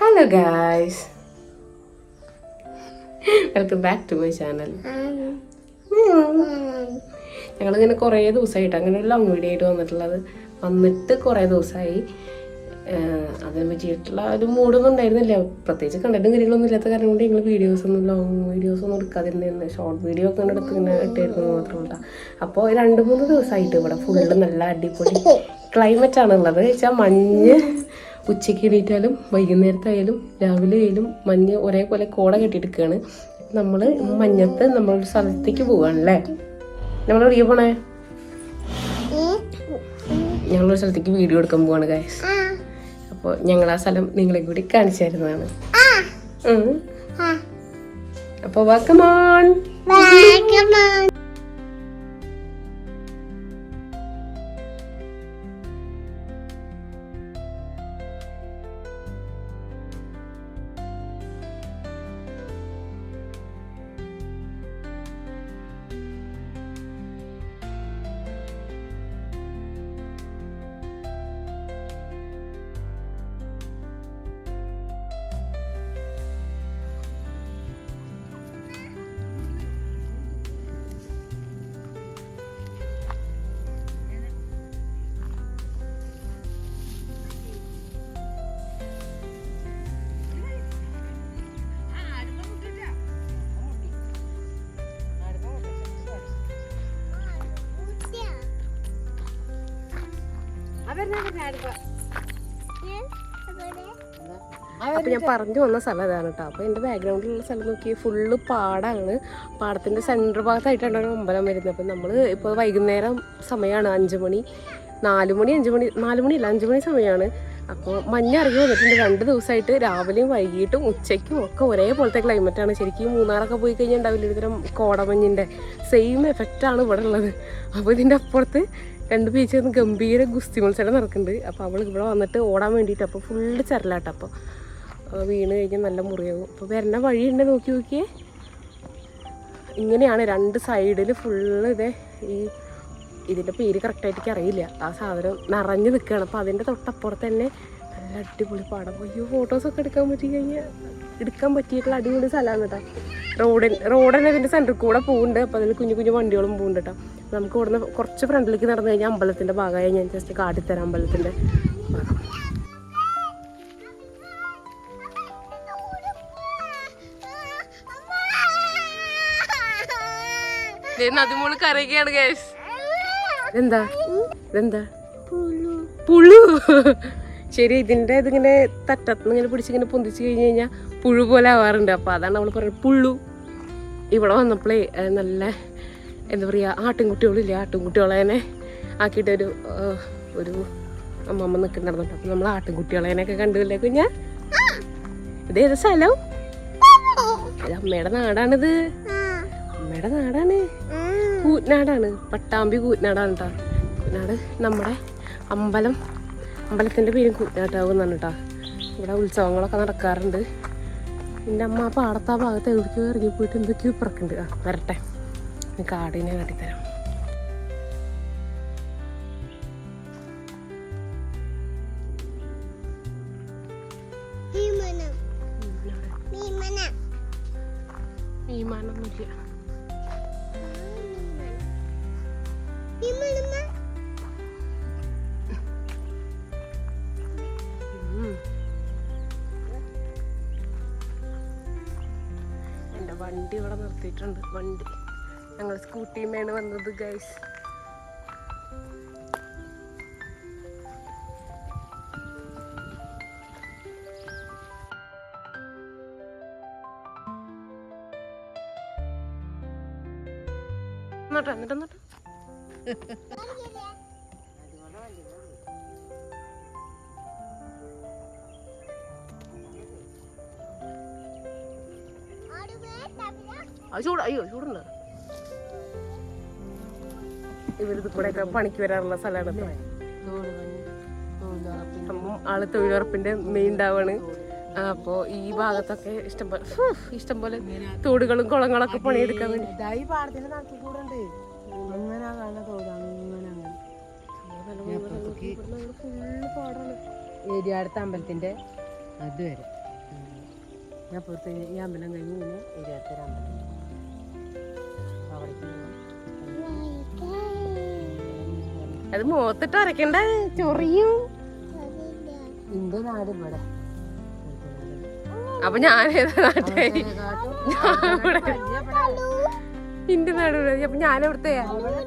Hello guys welcome back to my channel ഞങ്ങളിങ്ങനെ കുറേ ദിവസമായിട്ട് അങ്ങനെ ഒരു ലോങ് വീഡിയോ ആയിട്ട് വന്നിട്ടുള്ളത്. വന്നിട്ട് കുറേ ദിവസമായി. അതിനെ പറ്റിയിട്ടുള്ള ഒരു മൂഡൊന്നും ഉണ്ടായിരുന്നില്ല. പ്രത്യേകിച്ച് കണ്ടന്റും കാര്യങ്ങളൊന്നും ഇല്ലാത്ത കാരണം കൊണ്ട് ഞങ്ങൾ വീഡിയോസ് ഒന്നും ലോങ് വീഡിയോസ് ഒന്നും എടുക്കാതിരുന്നിരുന്നു ഷോർട്ട് വീഡിയോ ഒക്കെ എടുത്ത് ഇങ്ങനെ ഇട്ടായിരുന്നു മാത്രമല്ല. അപ്പോൾ രണ്ട് മൂന്ന് ദിവസമായിട്ട് ഇവിടെ ഫുള്ള് നല്ല അടിപൊളി ക്ലൈമറ്റ് ആണ് ഉള്ളത് വെച്ചാൽ മഞ്ഞ് ഉച്ചയ്ക്ക് എണീറ്റാലും വൈകുന്നേരത്തായാലും രാവിലെ ആയാലും മഞ്ഞ് ഒരേപോലെ കോട കെട്ടിയെടുക്കുകയാണ് നമ്മൾ മഞ്ഞത്ത് നമ്മളൊരു സ്ഥലത്തേക്ക് പോവുകയാണല്ലേ നമ്മൾ എവിടേക്ക് പോണേ? ഞങ്ങളൊരു സ്ഥലത്തേക്ക് വീഡിയോ എടുക്കാൻ പോവാണ് ഗൈസ് അപ്പോൾ ഞങ്ങൾ ആ സ്ഥലം നിങ്ങളെ കൂടി കാണിച്ചു തരുന്നതാണ് അപ്പോൾ വെൽക്കമോൺ അപ്പൊ ഞാൻ പറഞ്ഞു വന്ന സ്ഥലം ഇതാണ് കേട്ടോ അപ്പൊ എന്റെ ബാക്ക്ഗ്രൗണ്ടിലുള്ള സ്ഥലം നോക്കി ഫുള്ള് പാടാണ്. പാടത്തിന്റെ സെന്റർ ഭാഗത്തായിട്ടാണ് ഒരു അമ്പലം വരുന്നത്. അപ്പൊ നമ്മൾ ഇപ്പൊ വൈകുന്നേരം സമയമാണ് അഞ്ചു മണി നാലു മണി അഞ്ചു മണി നാലു മണിയല്ല അഞ്ചു മണി സമയമാണ് അപ്പോൾ മഞ്ഞ ഇറങ്ങി വന്നിട്ടുണ്ട്. രണ്ട് ദിവസമായിട്ട് രാവിലെയും വൈകിട്ടും ഉച്ചയ്ക്കും ഒക്കെ ഒരേപോലത്തെ ക്ലൈമറ്റ് ആണ്. ശരിക്കും മൂന്നാറൊക്കെ പോയി കഴിഞ്ഞാൽ ഉണ്ടാവില്ല. ഒരുതരം കോടമഞ്ഞിന്റെ സെയിം എഫക്റ്റാണ് ഇവിടെ ഉള്ളത്. അപ്പോൾ ഇതിന്റെ അപ്പുറത്ത് രണ്ട് ബീച്ചിൽ നിന്ന് ഗംഭീര ഗുസ്തി മത്സരം നടക്കുന്നുണ്ട് അപ്പോൾ അവൾ ഇവിടെ വന്നിട്ട് ഓടാൻ വേണ്ടിയിട്ട് അപ്പോൾ ഫുള്ള് ചരലാട്ടോ അപ്പോൾ വീണ് കഴിഞ്ഞാൽ നല്ല മുറിയാവും. അപ്പോൾ വരുന്ന വഴിയുണ്ട് നോക്കി നോക്കിയേ. ഇങ്ങനെയാണ് രണ്ട് സൈഡിൽ ഫുള്ള് ഇതേ ഈ ഇതിന്റെ പേര് കറക്റ്റായിട്ട് അറിയില്ല. ആ സാധനം നിറഞ്ഞു നിൽക്കുകയാണ് അപ്പോൾ അതിന്റെ തൊട്ടപ്പുറത്ത് തന്നെ നല്ല അടിപൊളി പാടം. അയ്യോ ഫോട്ടോസൊക്കെ എടുക്കാൻ പറ്റി കഴിഞ്ഞാൽ എടുക്കാൻ പറ്റിയിട്ടുള്ള അടിപൊളി സ്ഥലമാണ് കേട്ടോ റോഡിൻ റോഡ് തന്നെ ഇതിന്റെ സെന്ററിൽ കൂടെ പോകുന്നുണ്ട് അപ്പോൾ അതിൽ കുഞ്ഞു കുഞ്ഞു വണ്ടികളും പോകുന്നുണ്ട് കേട്ടോ നമുക്ക് ഇവിടുന്ന് കുറച്ച് ഫ്രണ്ടിലേക്ക് നടന്നു കഴിഞ്ഞാൽ അമ്പലത്തിന്റെ ഭാഗമായി ഞാൻ ജസ്റ്റ് കാട്ടിത്തരാം അമ്പലത്തിന്റെ ഭാഗം. നദിമോൾ കരയുകയാണ് ഗേസ് എന്താ ഇതെന്താ? പുഴു. ശരി ഇതിന്റെ ഇതിങ്ങനെ തട്ടത്തുനിന്ന് ഇങ്ങനെ പിടിച്ചിങ്ങനെ പൊന്തിച്ച് കഴിഞ്ഞു കഴിഞ്ഞാൽ പുഴു പോലെ ആവാറുണ്ട്. അപ്പോൾ അതാണ് നമ്മൾ പറയുന്നത് പുള്ളു ഇവിടെ വന്നപ്പോഴേ നല്ല എന്താ പറയുക ആട്ടിൻകുട്ടികളില്ലേ ആട്ടിൻകുട്ടികളെ തന്നെ ആക്കിയിട്ട് ഒരു അമ്മമ്മ നിൽക്കുന്നുണ്ടായിരുന്നു അപ്പോൾ നമ്മൾ ആട്ടിൻകുട്ടികളെയൊക്കെ കണ്ടുല്ലേ കുഞ്ഞ? ഇതേത് സ്ഥലം? അത് അമ്മയുടെ നാടാണിത്. അമ്മയുടെ നാടാണ്. കൂറ്റനാടാണ് പട്ടാമ്പി കൂറ്റനാടാണ് കേട്ടോ കൂറ്റനാട് നമ്മുടെ അമ്പലം. അമ്പലത്തിന്റെ പേരും കൂറ്റനാട്ടാവുന്നതാണ് കേട്ടോ ഇവിടെ ഉത്സവങ്ങളൊക്കെ നടക്കാറുണ്ട്. എന്റെ അമ്മ പാടത്താ ഭാഗത്ത് എവിടേക്കോ ഇറങ്ങി പോയിട്ട് എന്തൊക്കെയോ പിറക്കുന്നുണ്ട്. ആ വരട്ടെ. കാടിനെ കാട്ടിത്തരാം. വിമാനമൊന്നുമില്ല. എന്റെ വണ്ടി ഇവിടെ നിർത്തിയിട്ടുണ്ട്. വണ്ടി. ഞങ്ങൾ സ്കൂട്ടിയുമേണ് വന്നത് ഗൈസ് എന്നിട്ട് എന്നിട്ട് എന്നിട്ട് അത് ചൂട് അയ്യോ ചൂടുണ്ട്. ഇവരിത് കൂടെയൊക്കെ പണിക്ക് വരാറുള്ള സ്ഥലമാണ് ആൾ തൊഴിലുറപ്പിന്റെ മെയിൻ ഡാവാണ് അപ്പോ ഈ ഭാഗത്തൊക്കെ ഇഷ്ടംപോലെ ഇഷ്ടംപോലെ തോടുകളും ഒക്കെ പണിയെടുക്കാൻ വേണ്ടി. പാടത്തിന്റെ നടത്തി കൂടെ ഉണ്ട് അങ്ങനെ കാണുന്ന തോട് അങ്ങനെ അങ്ങനെ ഫുള്ള് പാടാണ്. ഏരിയാടത്തെ അമ്പലത്തിന്റെ അതുവരെ. ഞാൻ പുറത്ത് ഈ അമ്പലം കഴിഞ്ഞ് പിന്നെ ഏരിയാടുത്തൊരു അമ്പലം. അത് മുഖത്തിട്ട് അരക്കണ്ട. ചൊറിയും. ഇന്റെ നാട് ഇവിടെ. അപ്പൊ ഞാൻ ഏതാ കാട്ടും ഇന്റെ നാട് ഇവിടെ. അപ്പൊ ഞാൻ എവിടുത്തെ ഇവിടെ